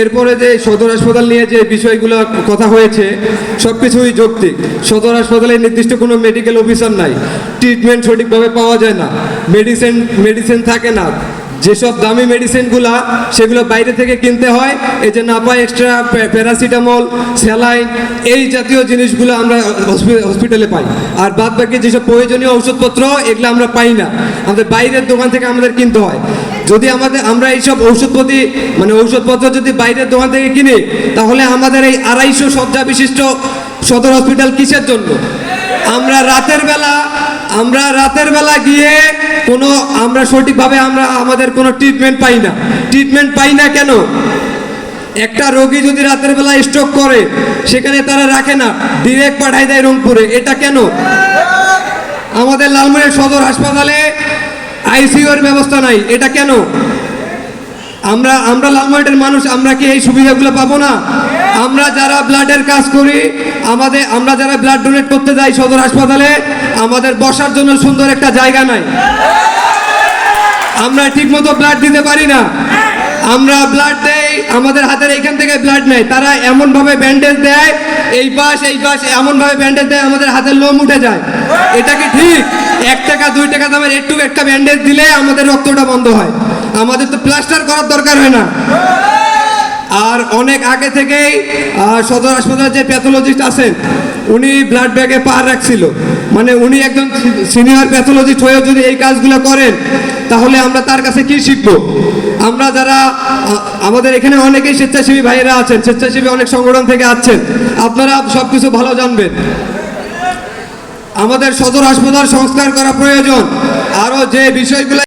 এরপরে যে সদর হাসপাতাল নিয়ে যে বিষয়গুলো কথা হয়েছে সব কিছুই যৌক্তিক। সদর হাসপাতালে নির্দিষ্ট কোনো মেডিকেল অফিসার নাই। ট্রিটমেন্ট সঠিকভাবে পাওয়া যায় না। মেডিসিন মেডিসিন থাকে না। যেসব দামি মেডিসিনগুলা সেগুলো বাইরে থেকে কিনতে হয় এই যে নাপা এক্সট্রা প্যারাসিটামল স্যালাইন এই জাতীয় জিনিসগুলো আমরা হসপিটালে পাই। আর বাদ বাকি যেসব প্রয়োজনীয় ওষুধপত্র এগুলো আমরা পাই না। আমাদের বাইরের দোকান থেকে আমাদের কিনতে হয়। যদি আমাদের, আমরা এইসব ঔষধপতি মানে ঔষধপত্র যদি বাইরের দোকান থেকে কিনি, তাহলে আমাদের এই আড়াইশো শয্যা বিশিষ্ট সদর হসপিটাল কিসের জন্য? আমরা রাতের বেলা আমরা রাতের বেলা গিয়ে কোনো, আমরা সঠিকভাবে আমরা আমাদের কোনো ট্রিটমেন্ট পাই না। ট্রিটমেন্ট পাই না কেন? একটা রোগী যদি রাতের বেলা স্ট্রোক করে, সেখানে তারা রাখে না। ডিরেক্ট পাঠায় দেয় রংপুরে। এটা কেন? আমাদের লালমনির সদর হাসপাতালে আইসিইউর ব্যবস্থা নাই। এটা কেন? আমরা আমরা লালমনিটের মানুষ, আমরা কি এই সুবিধাগুলো পাবো না? আমরা যারা ব্লাডের কাজ করি, আমাদের আমরা যারা ব্লাড ডোনেট করতে যাই সদর হাসপাতালে, আমাদের বসার জন্য সুন্দর একটা জায়গা নাই। আমরা ঠিকমতো ব্লাড দিতে পারি না। আমরা ব্লাড দেই, আমাদের হাতের এইখান থেকে ব্লাড নেয়। তারা এমনভাবে ব্যান্ডেজ দেয়, এই পাশ এই পাশ, এমনভাবে ব্যান্ডেজ দেয়, আমাদের হাতের লোম উঠে যায়। এটা কি ঠিক? এক টাকা, দুই টাকা দামের একটু একটা ব্যান্ডেজ দিলে আমাদের রক্তটা বন্ধ হয়। আমাদের তো প্লাস্টার করার দরকার হয় না। আর অনেক আগে থেকেই সদর হাসপাতালে যে প্যাথোলজিস্ট আছেন, উনি ব্লাড ব্যাগে পার রাখছিল। মানে উনি একজন সিনিয়র প্যাথোলজিস্ট হয়েও যদি এই কাজগুলো করেন, তাহলে আমরা তার কাছে কি শিখব? আমরা যারা আমাদের এখানে অনেকেই স্বেচ্ছাসেবী ভাইয়েরা আছেন, স্বেচ্ছাসেবী অনেক সংগঠন থেকে আছেন, আপনারা সব কিছু ভালো জানবেন। আমাদের সদর হাসপাতাল সংস্কার করা প্রয়োজন। আরও যে বিষয়গুলো